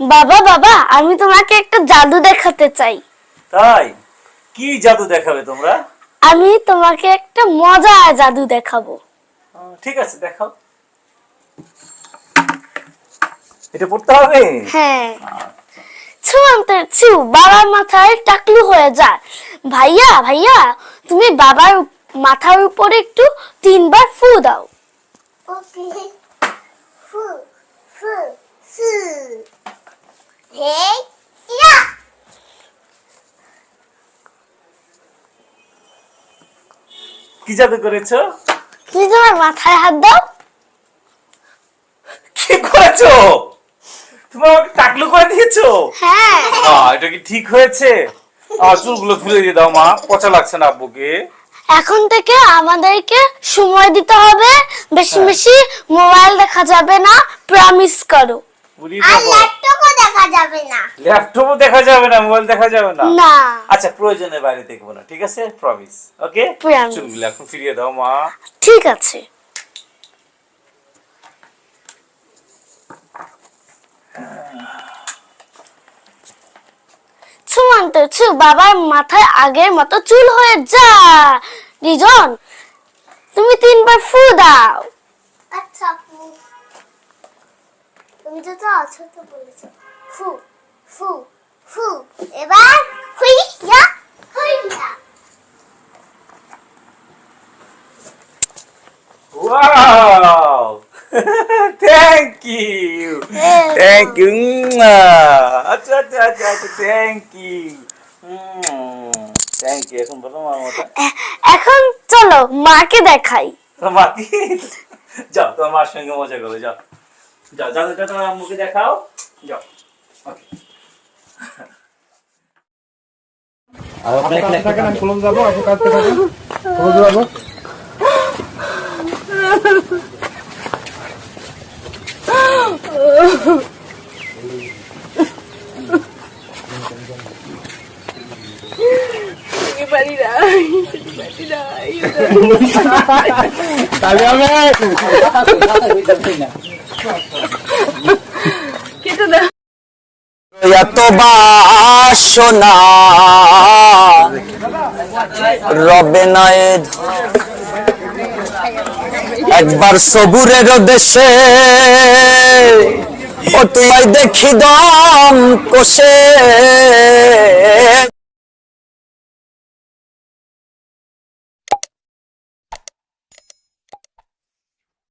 বাবা বাবা আমি তোমাকে একটা জাদু দেখাতে চাই। তাই? কি জাদু দেখাবে তোমরা? আমি তোমাকে একটা মজার জাদু দেখাবো। ঠিক আছে দেখাও। এটা পড়তে হবে? হ্যাঁ। বাবার মাথায় টাকলু হয়ে যায়। ভাইয়া ভাইয়া তুমি বাবার মাথার উপরে একটু তিনবার ফু দাও. কি জাদু করেছ? তুমি তোমার মাথায় হাত দাও? কি করেছ? তুমি আমাকে টাকলু করে দিয়েছ? হ্যাঁ। এটা কি ঠিক হয়েছে? চুলগুলো তুলে দিয়ে দাও মা পচা লাগছে না আব্বুকে। এখন থেকে আমাদেরকে সময় দিতে হবে বেশি বেশি মোবাইল দেখা যাবে না প্রমিস করো। আর ল্যাপটপও দেখা যাবে না। ল্যাপটপও দেখা যাবে না মোবাইল দেখা যাবে না? না। আচ্ছা প্রয়োজনে বাইরে দেখব না ঠিক আছে? Promise okay Promise. চুলগুলো এখন ফিরিয়ে দাও মা। ঠিক আছে। সুমন্ত ছু বাবার মাথায় আগের মতো চুল হয়ে যা রিজন তুমি তিনবার ফু দাও। আচ্ছা ফু। তুমি তো তো আছো তো বলেছ। ফু ফু ফু। এবার হুই ইয়া হুই ইয়া wow thank you thank you আচ্ছা আচ্ছা আচ্ছা আচ্ছা থ্যাংক ইউ থ্যাংক ইউ এখন বলো মার মতো। এখন চলো মাকে দেখাই। তোমার যাও তোমার মার সঙ্গে মজা করো যাও। যাও জাদুটা তোমার আম্মুকে দেখাও। যাও ওকে। থাকেন? আমি কলম যাব আপনি কাজতে থাকেন। কলম যাব? এত বাসনা রবে নয় একবার সবুরের দেশে ও তুই দেখি দম কোষে